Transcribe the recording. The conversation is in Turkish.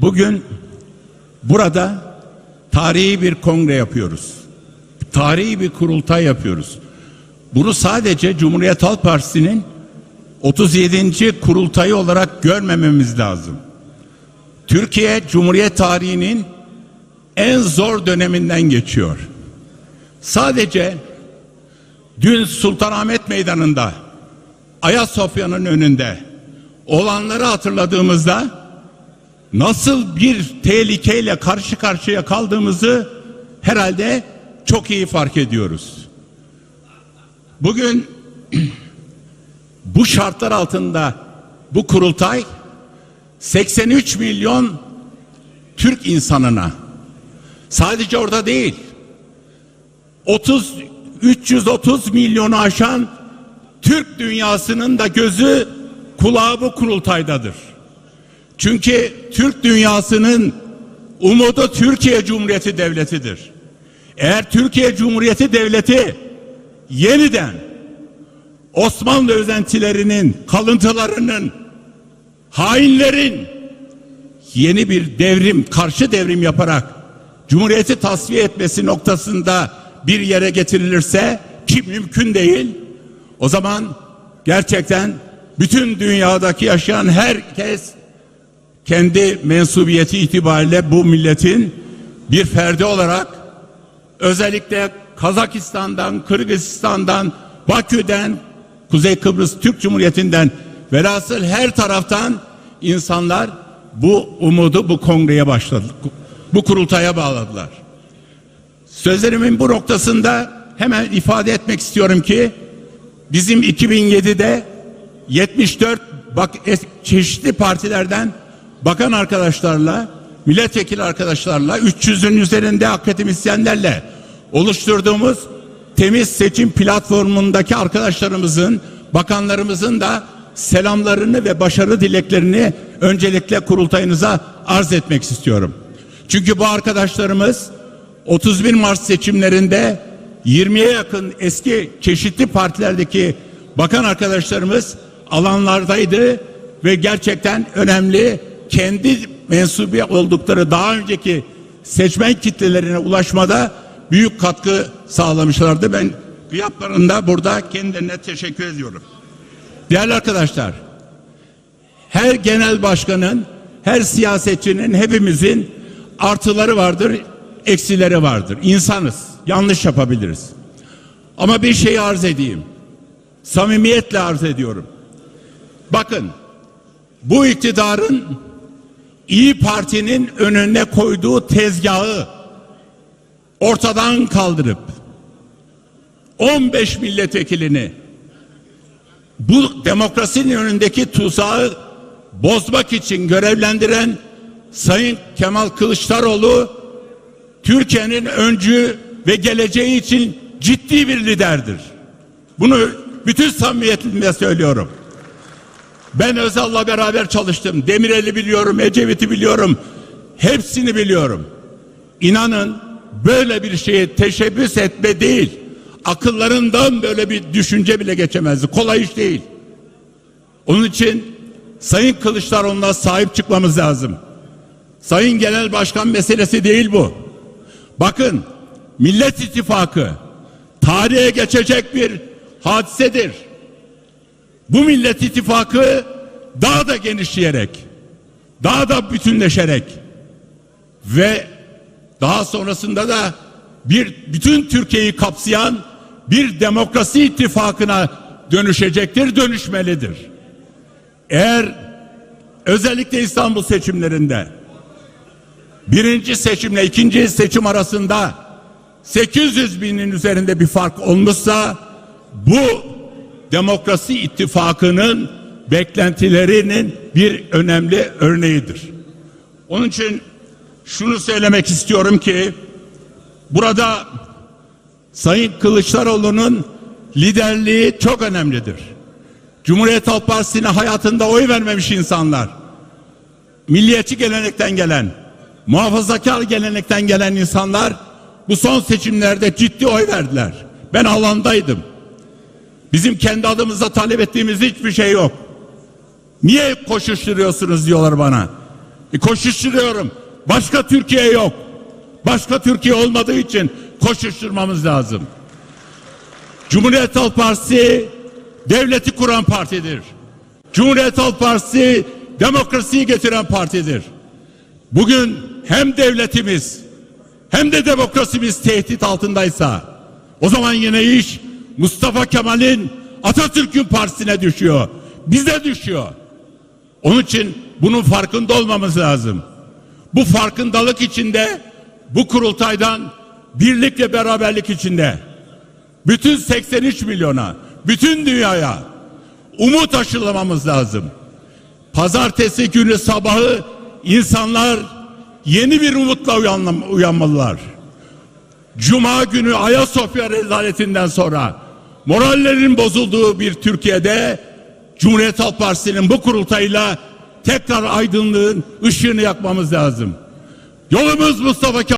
Bugün burada tarihi bir kongre yapıyoruz. Tarihi bir kurultay yapıyoruz. Bunu sadece Cumhuriyet Halk Partisi'nin 37. kurultayı olarak görmememiz lazım. Türkiye Cumhuriyet tarihinin en zor döneminden geçiyor. Sadece dün Sultanahmet Meydanı'nda Ayasofya'nın önünde olanları hatırladığımızda nasıl bir tehlikeyle karşı karşıya kaldığımızı herhalde çok iyi fark ediyoruz. Bugün bu şartlar altında bu kurultay 83 milyon Türk insanına sadece orada değil 30 330 milyonu aşan Türk dünyasının da gözü kulağı bu kurultaydadır. Çünkü Türk dünyasının umudu Türkiye Cumhuriyeti Devleti'dir. Eğer Türkiye Cumhuriyeti Devleti yeniden Osmanlı özentilerinin, kalıntılarının, hainlerin yeni bir devrim, karşı devrim yaparak Cumhuriyeti tasfiye etmesi noktasında bir yere getirilirse ki mümkün değil. O zaman gerçekten bütün dünyadaki yaşayan herkes kendi mensubiyeti itibariyle bu milletin bir ferdi olarak özellikle Kazakistan'dan, Kırgızistan'dan, Bakü'den, Kuzey Kıbrıs Türk Cumhuriyeti'nden velhasıl her taraftan insanlar bu umudu bu kongreye başladı. Bu kurultaya bağladılar. Sözlerimin bu noktasında hemen ifade etmek istiyorum ki bizim 2007'de 74 bak çeşitli partilerden bakan arkadaşlarla, milletvekili arkadaşlarla, 300'ün üzerinde akademisyenlerle oluşturduğumuz temiz seçim platformundaki arkadaşlarımızın, bakanlarımızın da selamlarını ve başarı dileklerini öncelikle kurultayınıza arz etmek istiyorum. Çünkü bu arkadaşlarımız 31 Mart seçimlerinde 20'ye yakın eski çeşitli partilerdeki bakan arkadaşlarımız alanlardaydı ve gerçekten önemli kendi mensubi oldukları daha önceki seçmen kitlelerine ulaşmada büyük katkı sağlamışlardı. Ben gıyaplarında burada kendilerine teşekkür ediyorum. Değerli arkadaşlar, her genel başkanın, her siyasetçinin, hepimizin artıları vardır, eksileri vardır. İnsanız, yanlış yapabiliriz. Ama bir şey arz edeyim. Samimiyetle arz ediyorum. Bakın, bu iktidarın İyi Parti'nin önüne koyduğu tezgahı ortadan kaldırıp 15 milletvekilini bu demokrasinin önündeki tuzağı bozmak için görevlendiren Sayın Kemal Kılıçdaroğlu Türkiye'nin öncü ve geleceği için ciddi bir liderdir. Bunu bütün samimiyetimle söylüyorum. Ben Özal'la beraber çalıştım. Demirel'i biliyorum, Ecevit'i biliyorum. Hepsini biliyorum. İnanın böyle bir şeye teşebbüs etme değil. Akıllarından böyle bir düşünce bile geçemezdi. Kolay iş değil. Onun için Sayın Kılıçdaroğlu'na sahip çıkmamız lazım. Sayın Genel Başkan meselesi değil bu. Bakın Millet İttifakı tarihe geçecek bir hadisedir. Bu Millet İttifakı daha da genişleyerek, daha da bütünleşerek ve daha sonrasında da bir bütün Türkiye'yi kapsayan bir demokrasi ittifakına dönüşecektir, dönüşmelidir. Eğer özellikle İstanbul seçimlerinde birinci seçimle ikinci seçim arasında 800 binin üzerinde bir fark olmuşsa bu demokrasi ittifakının beklentilerinin bir önemli örneğidir. Onun için şunu söylemek istiyorum ki burada Sayın Kılıçdaroğlu'nun liderliği çok önemlidir. Cumhuriyet Halk Partisi'ne hayatında oy vermemiş insanlar, milliyetçi gelenekten gelen, muhafazakar gelenekten gelen insanlar bu son seçimlerde ciddi oy verdiler. Ben alandaydım. Bizim kendi adımıza talep ettiğimiz hiçbir şey yok. Niye koşuşturuyorsunuz diyorlar bana. E, koşuşturuyorum. Başka Türkiye yok. Başka Türkiye olmadığı için koşuşturmamız lazım. Cumhuriyet Halk Partisi devleti kuran partidir. Cumhuriyet Halk Partisi demokrasiyi getiren partidir. Bugün hem devletimiz hem de demokrasimiz tehdit altındaysa o zaman yine iş Mustafa Kemal'in Atatürk'ün partisine düşüyor. Bize düşüyor. Onun için bunun farkında olmamız lazım. Bu farkındalık içinde bu kurultaydan birlik ve beraberlik içinde bütün 83 milyona, bütün dünyaya umut aşılamamız lazım. Pazartesi günü sabahı insanlar yeni bir umutla uyanma- uyanmalılar. Cuma günü Ayasofya rezaletinden sonra morallerin bozulduğu bir Türkiye'de Cumhuriyet Halk Partisi'nin bu kurultayla tekrar aydınlığın ışığını yakmamız lazım. Yolumuz Mustafa Kemal